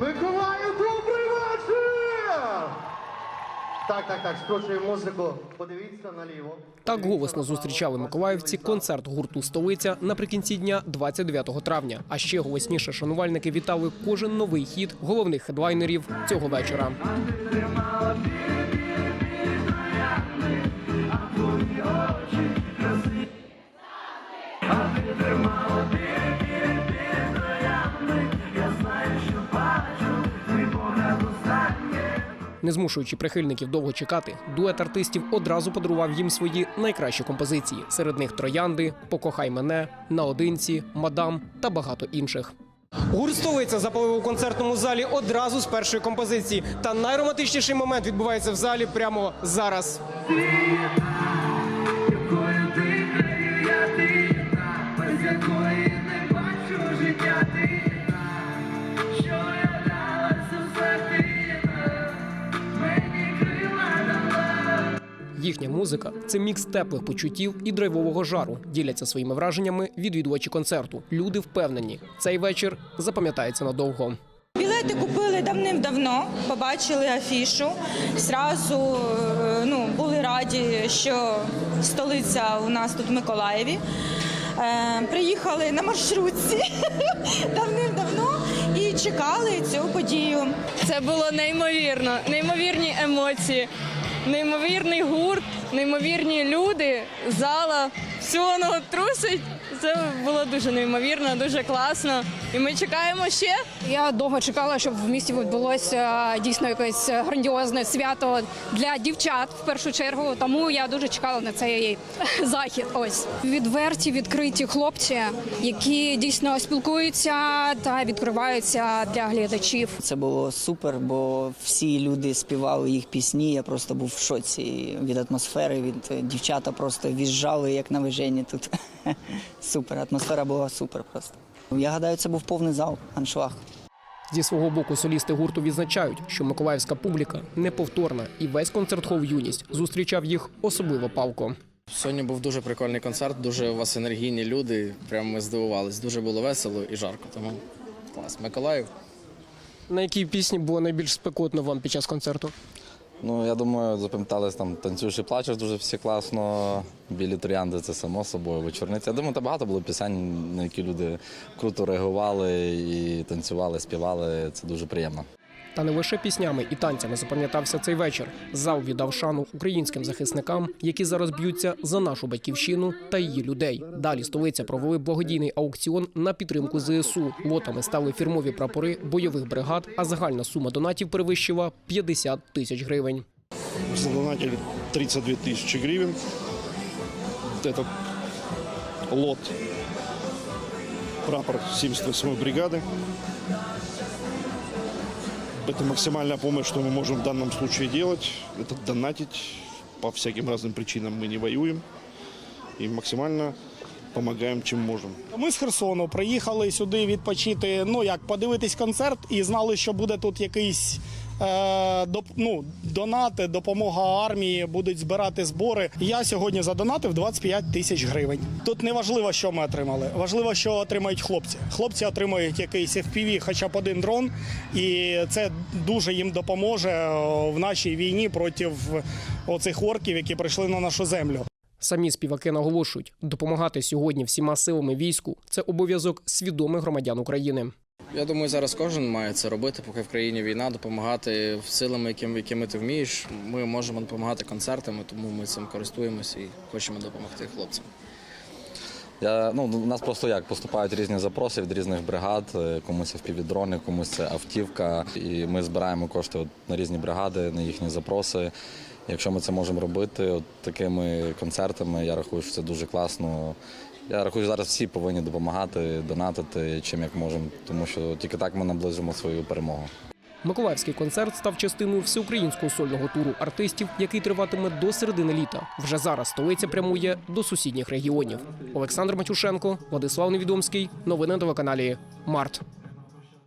Миколаю, добрий вечір! Так, так, так, скручуємо музику. Подивіться наліво. Так голосно зустрічали миколаївці концерт гурту Столиця наприкінці дня 29 травня. А ще голосніше шанувальники вітали кожен новий хіт головних хедлайнерів цього вечора. Не змушуючи прихильників довго чекати, дует артистів одразу подарував їм свої найкращі композиції. Серед них троянди, Покохай мене, наодинці, мадам та багато інших. Гурт столиця запалив у концертному залі одразу з першої композиції. Та найромантичніший момент відбувається в залі прямо зараз. Їхня музика це мікс теплих почуттів і драйвового жару. Діляться своїми враженнями відвідувачі концерту. Люди впевнені, цей вечір запам'ятається надовго. Білети купили давним-давно, побачили афішу. Зразу е, ну, були раді, що столиця у нас тут в Миколаєві. Е, приїхали на маршрутці давним-давно і чекали цю подію. Це було неймовірно, неймовірні емоції, неймовірний гурт, неймовірні люди, зала, все воно трусить. Це було дуже неймовірно, дуже класно. І ми чекаємо ще. Я довго чекала, щоб в місті відбулося дійсно якесь грандіозне свято для дівчат в першу чергу. Тому я дуже чекала на цей захід. Ось відверті, відкриті хлопці, які дійсно спілкуються та відкриваються для глядачів. Це було супер, бо всі люди співали їх пісні. Я просто був в шоці від атмосфери. Від е, дівчата просто в'їжджали як на вижені тут. Супер, атмосфера була супер просто. Я гадаю, це був повний зал, аншлаг. Зі свого боку солісти гурту відзначають, що миколаївська публіка неповторна, і весь концерт хов юність зустрічав їх особливо палко. Сьогодні був дуже прикольний концерт, дуже у вас енергійні люди. Прямо ми здивувались. Дуже було весело і жарко. Тому клас. Миколаїв. На якій пісні було найбільш спекотно вам під час концерту? Ну, я думаю, запам'ятались там танцюєш і плачеш дуже всі класно. Білі троянди це само собою. Вечорниця. Я думаю, там багато було пісень, на які люди круто реагували і танцювали, співали. Це дуже приємно. Та не лише піснями і танцями запам'ятався цей вечір. Зал віддав шану українським захисникам, які зараз б'ються за нашу батьківщину та її людей. Далі столиця провели благодійний аукціон на підтримку ЗСУ. Лотами стали фірмові прапори бойових бригад, а загальна сума донатів перевищила 50 тисяч гривень. задонатили 32 тысячи гривен. Вот Этот лот прапор 78-й бригады. Это максимальная помощь, что мы можем в данном случае делать. Это донатить. По всяким разным причинам мы не воюем. И максимально помогаем, чем можем. Ми з Херсону приїхали сюди відпочити, ну як подивитись концерт, і знали, що буде тут якийсь е, доп, ну, донати, допомога армії, будуть збирати збори. Я сьогодні задонатив 25 тисяч гривень. Тут не важливо, що ми отримали. Важливо, що отримають хлопці. Хлопці отримують якийсь FPV, хоча б один дрон, і це дуже їм допоможе е, в нашій війні проти оцих орків, які прийшли на нашу землю. Самі співаки наголошують, допомагати сьогодні всіма силами війську це обов'язок свідомих громадян України. Я думаю, зараз кожен має це робити, поки в країні війна, допомагати силами, якими, якими ти вмієш. Ми можемо допомагати концертами, тому ми цим користуємося і хочемо допомогти хлопцям. Я, ну, у нас просто як поступають різні запроси від різних бригад. е, Комусь це впівдрони, комусь це автівка. І ми збираємо кошти на різні бригади, на їхні запроси. Якщо ми це можемо робити от такими концертами, я рахую, що це дуже класно. Я рахую, зараз всі повинні допомагати, донатити чим як можемо, тому що тільки так ми наближимо свою перемогу. Миколаївський концерт став частиною всеукраїнського сольного туру артистів, який триватиме до середини літа. Вже зараз столиця прямує до сусідніх регіонів. Олександр Матюшенко, Владислав Невідомський. Новини на телеканалі Март.